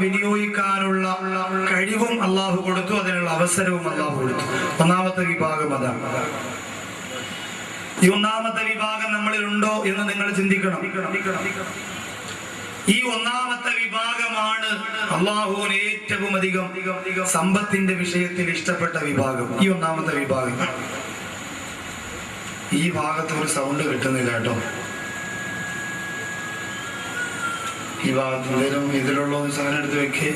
വിനിയോഗിക്കാനുള്ള കഴിവും അള്ളാഹു കൊടുത്തു അതിനുള്ള അവസരവും അള്ളാഹു കൊടുത്തു. ഒന്നാമത്തെ വിഭാഗം അതാണ് ഈ ഒന്നാമത്തെ വിഭാഗം നമ്മളിൽ ഉണ്ടോ എന്ന് നിങ്ങൾ ചിന്തിക്കണം. ഈ ഒന്നാമത്തെ വിഭാഗമാണ് അള്ളാഹുവിന് ഏറ്റവും അധികം സമ്പത്തിന്റെ വിഷയത്തിൽ ഇഷ്ടപ്പെട്ട വിഭാഗം. ഈ ഒന്നാമത്തെ വിഭാഗം. ഈ ഭാഗത്ത് ഒരു സൗണ്ട് കിട്ടുന്നില്ല കേട്ടോ. ഈ ഭാഗത്ത് എന്തെങ്കിലും ഇതിലുള്ള ഒരു സാധനം എടുത്ത് വെക്കേ.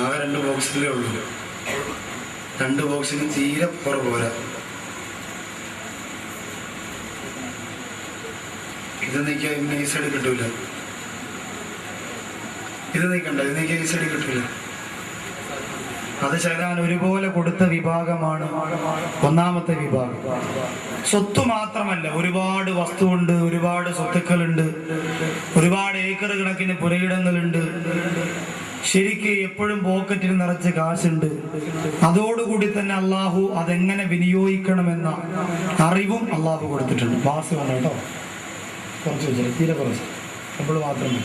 ആകെ രണ്ട് ബോക്സിലേ ഉള്ളൂ. രണ്ട് ബോക്സിന് തീരെ പുറ പോരാ. ഇത് നീക്കിയാൽ ഇന്ന് ഈ സൈഡ് കിട്ടൂല. ഇത് നീക്കണ്ട ഇത് നീക്കിയാൽ ഈ സൈഡ് കിട്ടൂല. അത് ശരാൻ ഒരുപോലെ കൊടുത്ത വിഭാഗമാണ് ഒന്നാമത്തെ വിഭാഗം. സ്വത്ത് മാത്രമല്ല ഒരുപാട് വസ്തുണ്ട് ഒരുപാട് സ്വത്തുക്കളുണ്ട് ഒരുപാട് ഏക്കർ കണക്കിന് പുരയിടങ്ങളുണ്ട്. ശരിക്ക് എപ്പോഴും പോക്കറ്റിൽ നിറച്ച് കാശുണ്ട്. അതോടുകൂടി തന്നെ അള്ളാഹു അതെങ്ങനെ വിനിയോഗിക്കണമെന്ന അറിവും അള്ളാഹു കൊടുത്തിട്ടുണ്ട്. വാസ് വേണം കേട്ടോ. കുറച്ച് വെച്ചാൽ തീരെ കുറച്ച്. അപ്പോൾ മാത്രമേ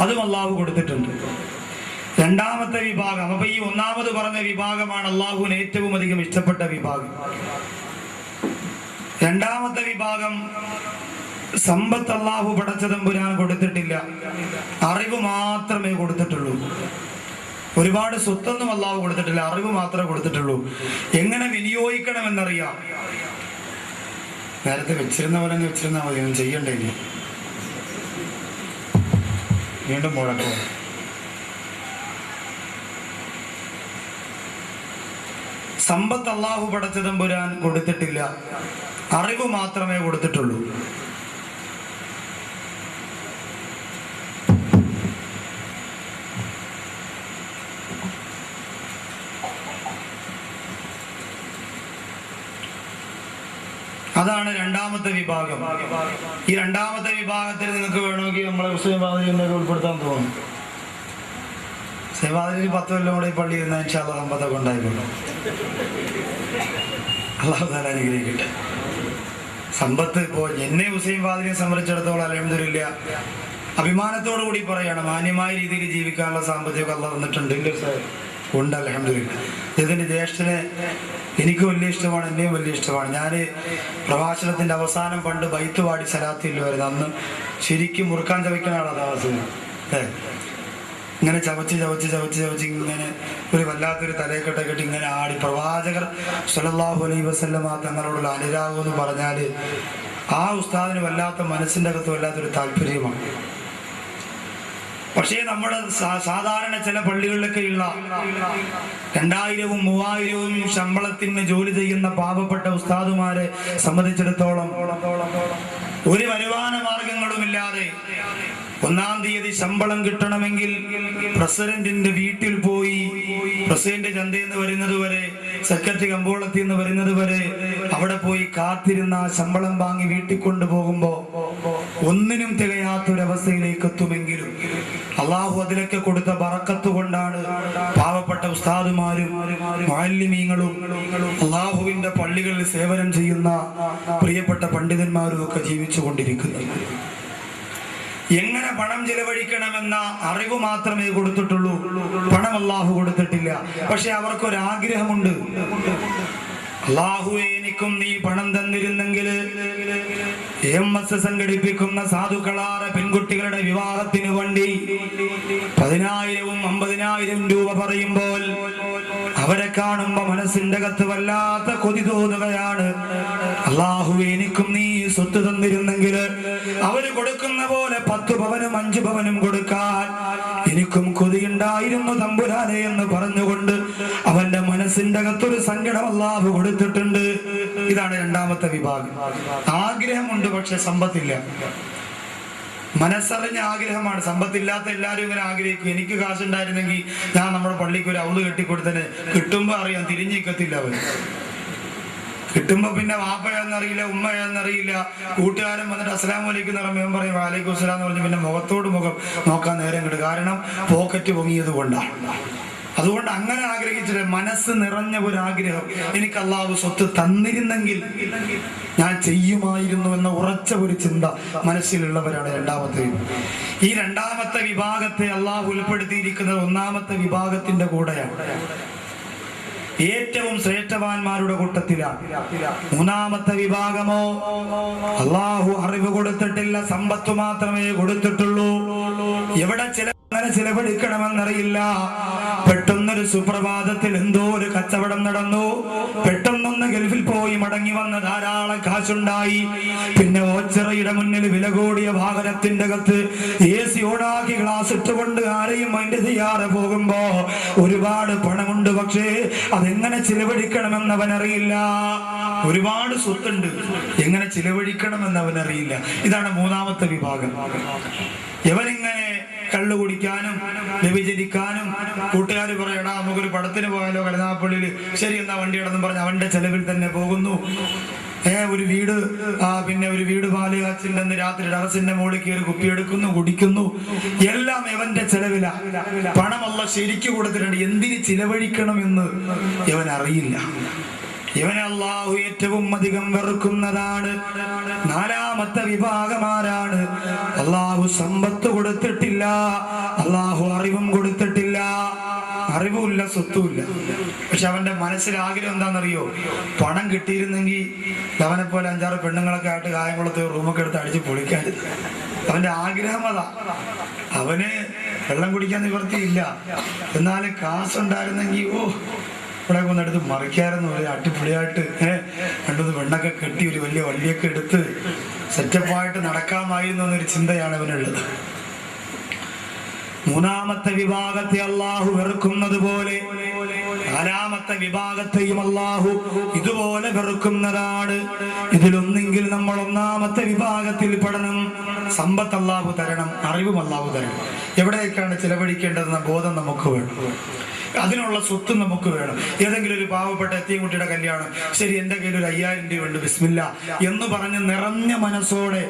അതും അള്ളാഹു കൊടുത്തിട്ടുണ്ട്. രണ്ടാമത്തെ വിഭാഗം. അപ്പൊ ഈ ഒന്നാമത് പറഞ്ഞ വിഭാഗമാണ് അള്ളാഹുവിന് ഏറ്റവും അധികം ഇഷ്ടപ്പെട്ട വിഭാഗം. രണ്ടാമത്തെ വിഭാഗം സമ്പത്ത് അള്ളാഹു പടച്ചതമ്പുരാൻ കൊടുത്തിട്ടില്ല. അറിവ് മാത്രമേ കൊടുത്തിട്ടുള്ളൂ. ഒരുപാട് സ്വത്തൊന്നും അള്ളാഹു കൊടുത്തിട്ടില്ല. അറിവ് മാത്രമേ കൊടുത്തിട്ടുള്ളൂ. എങ്ങനെ വിനിയോഗിക്കണമെന്നറിയാം. നേരത്തെ വെച്ചിരുന്ന പോലെ വെച്ചിരുന്ന വെച്ചിരുന്നാൽ മതി ചെയ്യണ്ടേ വീണ്ടും മുഴക്കോ സമ്പത്ത് അള്ളാഹു പടച്ചതമ്പുരാൻ കൊടുത്തിട്ടില്ല. അറിവ് മാത്രമേ കൊടുത്തിട്ടുള്ളൂ. അതാണ് രണ്ടാമത്തെ വിഭാഗം. ഈ രണ്ടാമത്തെ വിഭാഗത്തിൽ നിങ്ങൾക്ക് വേണമെങ്കിൽ നമ്മളെ മുസ്ലിം ബാധിക്കുന്നൊക്കെ ഉൾപ്പെടുത്താൻ തോന്നും. സേവാതിരി പത്ത് കൊല്ലം കൂടെ ഈ പള്ളി ഇരുന്ന ഇൻഷാല്ല സമ്പത്തൊക്കെ ഉണ്ടായിക്കൊള്ളു അള്ളാഹു താല അനുഗ്രഹിക്കട്ടെ. സമ്പത്ത് ഇപ്പോൾ എന്നെ ഹുസൈൻ ഫാദിനെ സംബന്ധിച്ചിടത്തോളം അലഹമില്ല അഭിമാനത്തോടു കൂടി പറയാണ് മാന്യമായ രീതിയിൽ ജീവിക്കാനുള്ള സാമ്പത്തികം അല്ല തന്നിട്ടുണ്ട്. ഉണ്ട് അലഹമില്ല ഇതിന്റെ ജ്യേഷ്ഠനെ എനിക്ക് വലിയ ഇഷ്ടമാണ് എന്നെയും വലിയ ഇഷ്ടമാണ്. ഞാൻ പ്രഭാഷണത്തിന്റെ അവസാനം പണ്ട് ബൈത്ത് പാടി സലാത്തിൽ വരുന്നത് അന്ന് ശരിക്കും മുറുക്കാൻ ചവയ്ക്കുന്ന ആളാണ് താമസം ഏ ഇങ്ങനെ ചവച്ച് ചവച്ച് ചവച്ച് ചവച്ച് ഇങ്ങനെ ഒരു വല്ലാത്തൊരു തലയെക്കെട്ട കെട്ടി ഇങ്ങനെ ആടി പ്രവാചകർ സലല്ലാഹു അലൈ വസല്ലമ തങ്ങളോടുള്ള അനുരാഗം എന്ന് പറഞ്ഞാൽ ആ ഉസ്താദിന് വല്ലാത്ത മനസ്സിന്റെ അകത്ത് വല്ലാത്തൊരു താല്പര്യമാണ്. പക്ഷേ നമ്മുടെ സാധാരണ ചില പള്ളികളിലൊക്കെയുള്ള രണ്ടായിരവും മൂവായിരവും ശമ്പളത്തിന് ജോലി ചെയ്യുന്ന പാവപ്പെട്ട ഉസ്താദുമാരെ സംബന്ധിച്ചിടത്തോളം ഒരു വരുമാന മാർഗങ്ങളുമില്ലാതെ ഒന്നാം തീയതി ശമ്പളം കിട്ടണമെങ്കിൽ പ്രസിഡന്റിന്റെ വീട്ടിൽ പോയി പ്രസിഡന്റ് ചന്തയിൽ നിന്ന് വരുന്നത് വരെ സെക്രട്ടറി കമ്പോളത്തിൽ നിന്ന് വരുന്നത് വരെ അവിടെ പോയി കാത്തിരുന്ന ശമ്പളം വാങ്ങി വീട്ടിൽ കൊണ്ടുപോകുമ്പോ ഒന്നിനും തികയാത്തൊരവസ്ഥയിലേക്ക് എത്തുമെങ്കിലും അള്ളാഹു അതിലൊക്കെ കൊടുത്ത ബറക്കത്ത് കൊണ്ടാണ് പാവപ്പെട്ട ഉസ്താദുമാരും മാലിന്യങ്ങളും അള്ളാഹുവിന്റെ പള്ളികളിൽ സേവനം ചെയ്യുന്ന പ്രിയപ്പെട്ട പണ്ഡിതന്മാരും ഒക്കെ ജീവിച്ചു കൊണ്ടിരിക്കുന്നത് എങ്ങനെ പണം ചെലവഴിക്കണമെന്ന അറിവ് മാത്രമേ കൊടുത്തിട്ടുള്ളൂ. പണം അള്ളാഹു കൊടുത്തിട്ടില്ല. പക്ഷെ അവർക്കൊരാഗ്രഹമുണ്ട്. അള്ളാഹുവെ എനിക്കും നീ പണം തന്നിരുന്നെങ്കിൽ എം എസ് സംഘടിപ്പിക്കുന്ന സാധുക്കളാറ് പെൺകുട്ടികളുടെ വിവാഹത്തിന് വേണ്ടി പതിനായിരവും അമ്പതിനായിരം രൂപ പറയുമ്പോൾ അവരെ കാണുമ്പോ മനസ്സിന്റെ അകത്ത് വല്ലാത്ത കൊതി തോന്നുകയാണ്. അള്ളാഹു എനിക്കും നീ സ്വത്ത് തന്നിരുന്നെങ്കിൽ അവർ കൊടുക്കുന്ന പോലെ പത്ത് പവനും അഞ്ചു പവനും കൊടുക്കാൻ എനിക്കും കൊതിയുണ്ടായിരുന്നു തമ്പുരാനെ എന്ന് പറഞ്ഞുകൊണ്ട് അവന്റെ മനസ്സിന്റെ അകത്തൊരു സങ്കടം കൊടുത്തിട്ടുണ്ട്. ഇതാണ് രണ്ടാമത്തെ വിഭാഗം. ആഗ്രഹമുണ്ട് പക്ഷെ സമ്പത്തില്ല. മനസ്സറിഞ്ഞ ആഗ്രഹമാണ്. സമ്പത്തില്ലാത്ത എല്ലാവരും ഇങ്ങനെ ആഗ്രഹിക്കും. എനിക്ക് കാശുണ്ടായിരുന്നെങ്കിൽ ഞാൻ നമ്മുടെ പള്ളിക്ക് ഒരു അവൾ കെട്ടിക്കൊടുത്തതിന് കിട്ടുമ്പോ അറിയാം തിരിഞ്ഞിക്കത്തില്ല അവൻ കിട്ടുമ്പോ പിന്നെ വാപ്പയാന്നറിയില്ല ഉമ്മയാന്നറിയില്ല കൂട്ടുകാരൻ വന്നിട്ട് അസ്സലാം വലൈക്കും എന്ന് പറയുമ്പോൾ പറയും വാലൈക്കും അസ്സലാം എന്ന് പറഞ്ഞ് പിന്നെ മുഖത്തോട് മുഖം നോക്കാൻ നേരം കിട്ടും കാരണം പോക്കറ്റ് പൊങ്ങിയത് കൊണ്ടാണ് അതുകൊണ്ട് അങ്ങനെ ആഗ്രഹിച്ചിട്ട് മനസ്സ് നിറഞ്ഞ ഒരു ആഗ്രഹം എനിക്ക് അള്ളാഹു സ്വത്ത് തന്നിരുന്നെങ്കിൽ ഞാൻ ചെയ്യുമായിരുന്നു എന്ന ഉറച്ച ഒരു ചിന്ത മനസ്സിലുള്ളവരാണ് രണ്ടാമത്തെ ഈ രണ്ടാമത്തെ വിഭാഗത്തെ അള്ളാഹു ഉൾപ്പെടുത്തിയിരിക്കുന്നത് ഒന്നാമത്തെ വിഭാഗത്തിന്റെ കൂടെയാണ്. ഏറ്റവും ശ്രേഷ്ഠവാന്മാരുടെ കൂട്ടത്തിലാണ്. മൂന്നാമത്തെ വിഭാഗമോ അള്ളാഹു അറിവ് കൊടുത്തിട്ടില്ല സമ്പത്ത് മാത്രമേ കൊടുത്തിട്ടുള്ളൂ. എവിടെ ചില അങ്ങനെ ചിലവഴിക്കണമെന്നറിയില്ല. പെട്ടെന്നൊരു സുപ്രഭാതത്തിൽ എന്തോ ഒരു കച്ചവടം നടന്നു. പെട്ടെന്നൊന്ന് ഗൾഫിൽ പോയി മടങ്ങി വന്ന ധാരാളം കാശുണ്ടായി. പിന്നെ ഓച്ചിറയുടെ മുന്നിൽ വില കൂടിയ വാഹനത്തിന്റെ അകത്ത് എ സി ഓടാക്കി ഗ്ലാസ് ഇട്ടുകൊണ്ട് ആരെയും മൈൻഡ് ചെയ്യാതെ പോകുമ്പോ ഒരുപാട് പണമുണ്ട്. പക്ഷേ അതെങ്ങനെ ചിലവഴിക്കണമെന്ന് അവനറിയില്ല ഒരുപാട് സ്വത്തുണ്ട്. എങ്ങനെ ചിലവഴിക്കണമെന്ന് അവനറിയില്ല ഇതാണ് മൂന്നാമത്തെ വിഭാഗം. ഇവനിങ്ങനെ കള്ളു കുടിക്കാനും വ്യഭിചരിക്കാനും കൂട്ടുകാർ പറയടാ നമുക്കൊരു പടത്തിന് പോയാലോ കരുനാപ്പള്ളിയിൽ ശരി എന്നാ വണ്ടി ഇടന്നും പറഞ്ഞ് അവന്റെ ചെലവിൽ തന്നെ പോകുന്നു. ഏ ഒരു വീട് ആ പിന്നെ ഒരു വീട് പാൽ കാച്ചില്ലെന്ന് രാത്രി ടെറസിന്റെ മുകളിൽ കയറി കുപ്പിയെടുക്കുന്നു കുടിക്കുന്നു. എല്ലാം ഇവന്റെ ചെലവില. പണമല്ല ശരിക്കു കൊടുത്തിട്ടുണ്ട്. എന്തിന് ചിലവഴിക്കണം എന്ന് ഇവൻ അറിയില്ല ഇവനെ അള്ളാഹു ഏറ്റവും അധികം വെറുക്കുന്നതാണ്. നാലാമത്തെ വിഭാഗമാരാണ് അള്ളാഹു സമ്പത്ത് കൊടുത്തിട്ടില്ല. അള്ളാഹു അറിവും കൊടുത്തിട്ടില്ല. അറിവുമില്ല സ്വത്തുമില്ല. പക്ഷെ അവന്റെ മനസ്സിൽ ആഗ്രഹം എന്താണെന്നറിയോ? പണം കിട്ടിയിരുന്നെങ്കിൽ അവനെ പോലെ അഞ്ചാറ് പെണ്ണുങ്ങളൊക്കെ ആയിട്ട് കായംകുളത്ത് റൂമൊക്കെ എടുത്ത് അടിച്ച് പൊളിക്കാൻ അവന്റെ ആഗ്രഹം അതാ. അവന് വെള്ളം കുടിക്കാൻ നിവർത്തിയില്ല എന്നാലും കാശുണ്ടായിരുന്നെങ്കിൽ ഓ ഇവിടെ കൊന്നെടുത്ത് മറിക്കാരെന്ന് പറയാം അടിപൊളിയായിട്ട് കണ്ടത് വെണ്ണൊക്കെ കെട്ടി ഒരു വലിയ വള്ളിയൊക്കെ എടുത്ത് സെറ്റപ്പായിട്ട് നടക്കാമായിരുന്നു എന്നൊരു ചിന്തയാണ് അവനുള്ളത്. മൂന്നാമത്തെ വിഭാഗത്തെ അള്ളാഹു വെറുക്കുന്നത് പോലെ നാലാമത്തെ വിഭാഗത്തെയും അള്ളാഹു ഇതുപോലെ വെറുക്കുന്നതാണ്. ഇതിലൊന്നെങ്കിൽ നമ്മൾ ഒന്നാമത്തെ വിഭാഗത്തിൽ പെടണം. സമ്പത്ത് അള്ളാഹു തരണം അറിവും അള്ളാഹു തരണം. എവിടേക്കാണ് ചിലവഴിക്കേണ്ടതെന്ന ബോധം നമുക്ക് വേണം. അതിനുള്ള സ്വത്ത് നമുക്ക് വേണം. ഏതെങ്കിലും ഒരു പാവപ്പെട്ട എത്തിയ കുട്ടിയുടെ കല്യാണം. ശരി എന്റെ കയ്യിൽ ഒരു അയ്യായിരം രൂപ ഉണ്ട് ബിസ്മില്ല എന്ന് പറഞ്ഞ് നിറഞ്ഞ മനസ്സോടെ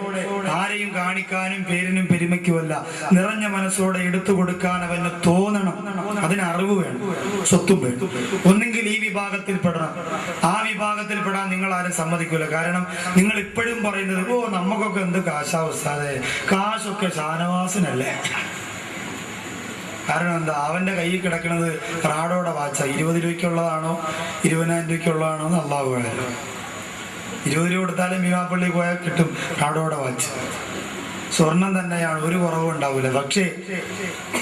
ആരെയും കാണിക്കാനും പേരിനും പെരുമയ്ക്കുമല്ല. നിറഞ്ഞ മനസ്സോടെ എടുത്തു കൊടുക്കാൻ അവന് തോന്നണം. അതിന് അറിവ് വേണം സ്വത്തും വേണം. ഒന്നെങ്കിൽ ഈ വിഭാഗത്തിൽ പെടണം. ആ വിഭാഗത്തിൽ പെടാൻ നിങ്ങൾ ആരും സമ്മതിക്കൂല. കാരണം നിങ്ങൾ ഇപ്പോഴും പറയുന്നത് ഓ നമുക്കൊക്കെ എന്ത് കാശാവസ്ഥ കാശൊക്കെ ഷാനവാസിനല്ലേ. കാരണം എന്താ? അവന്റെ കയ്യിൽ കിടക്കുന്നത് റാഡോടെ വാച്ച. ഇരുപത് രൂപയ്ക്കുള്ളതാണോ? ഇരുപതിനായിരം രൂപയ്ക്കുള്ളതാണോ എന്ന് അള്ളാഹു വേണം ഇരുപത് രൂപ കൊടുത്താലും ഭീമാപ്പള്ളി പോയാൽ കിട്ടും റാഡോടെ വാച്ച്. സ്വർണം തന്നെയാണ്. ഒരു കുറവും ഉണ്ടാവില്ല. പക്ഷേ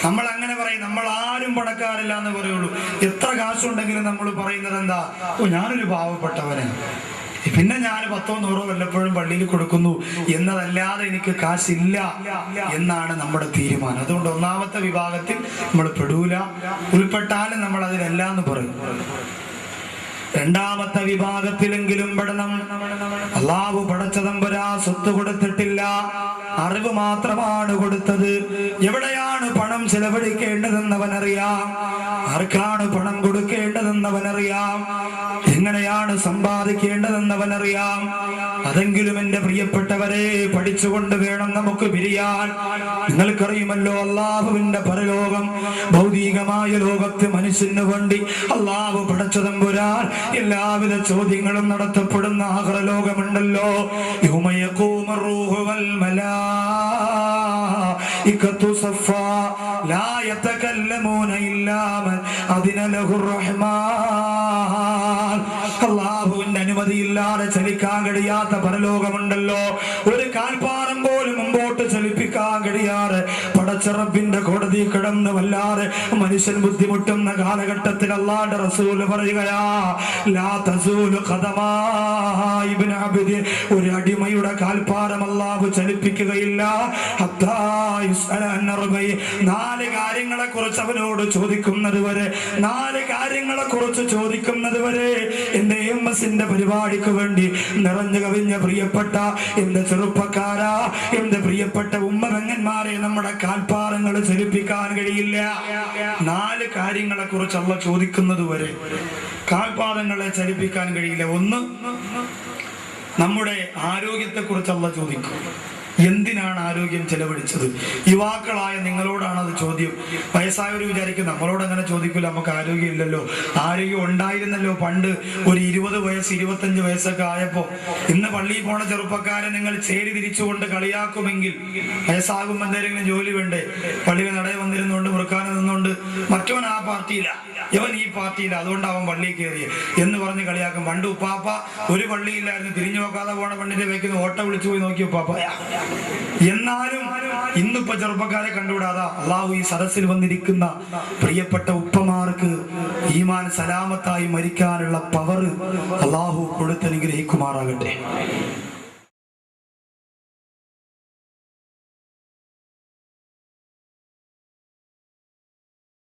നമ്മൾ അങ്ങനെ പറയും നമ്മൾ ആരും പണക്കാരില്ല എന്ന് പറയുള്ളൂ. എത്ര കാശുണ്ടെങ്കിലും നമ്മൾ പറയുന്നത് എന്താ? ഓ ഞാനൊരു പാവപ്പെട്ടവനാണ്. പിന്നെ ഞാൻ പത്തോ നൂറോ വല്ലപ്പോഴും പള്ളിയിൽ കൊടുക്കുന്നു എന്നതല്ലാതെ എനിക്ക് കാശില്ല എന്നാണ് നമ്മുടെ തീരുമാനം. അതുകൊണ്ട് ഒന്നാമത്തെ വിഭാഗത്തിൽ നമ്മൾ പെടൂല. ഉൾപ്പെട്ടാലും നമ്മൾ അതിലല്ല എന്ന് പറയും. രണ്ടാമത്തെ വിഭാഗത്തിലെങ്കിലും പെടണം അള്ളാഹു പടച്ചതമ്പരാ സ്വത്ത് കൊടുത്തിട്ടില്ല. അറിവ് മാത്രമാണ് കൊടുത്തത്. എവിടെയാണ് ചെലവഴിക്കേണ്ടതെന്നവനറിയാം. ആർക്കാണ് പണം കൊടുക്കേണ്ടതെന്നവനറിയാം. എങ്ങനെയാണ് സമ്പാദിക്കേണ്ടതെന്നവനറിയാം. അതെങ്കിലും എന്റെ പ്രിയപ്പെട്ടവരെ പഠിച്ചുകൊണ്ട് വേണം നമുക്ക് പിരിയാൻ. നിങ്ങൾക്കറിയുമല്ലോ അള്ളാഹുവിന്റെ പരലോകം ഭൗതികമായ ലോകത്ത് മനുഷ്യന് വേണ്ടി അള്ളാഹു പടച്ചതമ്പുരാൻ എല്ലാവിധ ചോദ്യങ്ങളും നടത്തപ്പെടുന്ന അള്ളാഹുവിന്റെ അനുമതിയില്ലാതെ ചലിക്കാൻ കഴിയാത്ത പരലോകമുണ്ടല്ലോ. ഒരു കാൽപ്പാറം പോലും മുമ്പോട്ട് ചലിപ്പിക്കാൻ കഴിയാതെ പടച്ചറപ്പിന്റെ കോടതി കിടന്ന് വല്ലാതെ മനുഷ്യൻ ബുദ്ധിമുട്ടുന്ന കാലഘട്ടത്തിൽ അള്ളാന്റെ റസൂൽ പറയുകയാ ലാ തസൂലു ഒരു അടിമയുടെ കാൽപ്പാരം അല്ലാഹു ചലിപ്പിക്കുകയില്ല. നാല് കാര്യങ്ങളെ കുറിച്ച് അവനോട് ചോദിക്കുന്നത് വരെ നാല് കാര്യങ്ങളെ കുറിച്ച് ചോദിക്കുന്നത് വരെ എന്റെ എം എസിന്റെ പരിപാടിക്ക് വേണ്ടി നിറഞ്ഞു കവിഞ്ഞ പ്രിയപ്പെട്ട എന്റെ ചെറുപ്പക്കാരാ എന്റെ പ്രിയപ്പെട്ട ഉമ്മനങ്ങന്മാരെ നമ്മുടെ കാൽപ്പാറങ്ങൾ ചലിപ്പിക്കാൻ കഴിയില്ല. നാല് കാര്യങ്ങളെ കുറിച്ചുള്ള ചോദിക്കുന്നത് വരെ കാൽപാദങ്ങളെ ചലിപ്പിക്കാൻ കഴിയില്ല. ഒന്ന് നമ്മുടെ ആരോഗ്യത്തെ കുറിച്ചുള്ള ചോദിക്കും. എന്തിനാണ് ആരോഗ്യം ചെലവഴിച്ചത്? യുവാക്കളായ നിങ്ങളോടാണ് അത് ചോദ്യം. വയസ്സായവർ വിചാരിക്കും നമ്മളോട് അങ്ങനെ ചോദിക്കില്ല നമുക്ക് ആരോഗ്യം ഇല്ലല്ലോ. ആരോഗ്യം ഉണ്ടായിരുന്നല്ലോ പണ്ട് ഒരു ഇരുപത് വയസ്സ് ഇരുപത്തഞ്ച് വയസ്സൊക്കെ ആയപ്പോ. ഇന്ന് പള്ളിയിൽ പോണ ചെറുപ്പക്കാരെ നിങ്ങൾ ചേരി തിരിച്ചുകൊണ്ട് കളിയാക്കുമെങ്കിൽ വയസ്സാകുമ്പോൾ എന്തെങ്കിലും ജോലി വേണ്ടേ? പള്ളിയിൽ നടയെ വന്നിരുന്നുകൊണ്ട് മുറുക്കാനും നിന്നുകൊണ്ട് മറ്റവൻ ആ പാർട്ടിയില്ല ഇവൻ ഈ പാർട്ടിയിൽ അതുകൊണ്ട് അവൻ പള്ളിയിൽ കയറി എന്ന് പറഞ്ഞ് കളിയാക്കും. പണ്ട് ഉപ്പാപ്പ ഒരു പള്ളിയില്ലായിരുന്നു. തിരിഞ്ഞു നോക്കാതെ പോണ പെണ്ണിന്റെ വെക്കുന്ന. ഓട്ട വിളിച്ചു പോയി നോക്കി ഉപ്പാപ്പ. എന്നാലും ഇന്നിപ്പോ ചെറുപ്പക്കാരെ കണ്ടുവിടാതാ അള്ളാഹു ഈ സദസ്സിൽ വന്നിരിക്കുന്ന പ്രിയപ്പെട്ട ഉപ്പമാർക്ക് ഈമാൻ സലാമത്തായി മരിക്കാനുള്ള പവർ അള്ളാഹു കൊടുത്തനുഗ്രഹിക്കുമാറാകട്ടെ.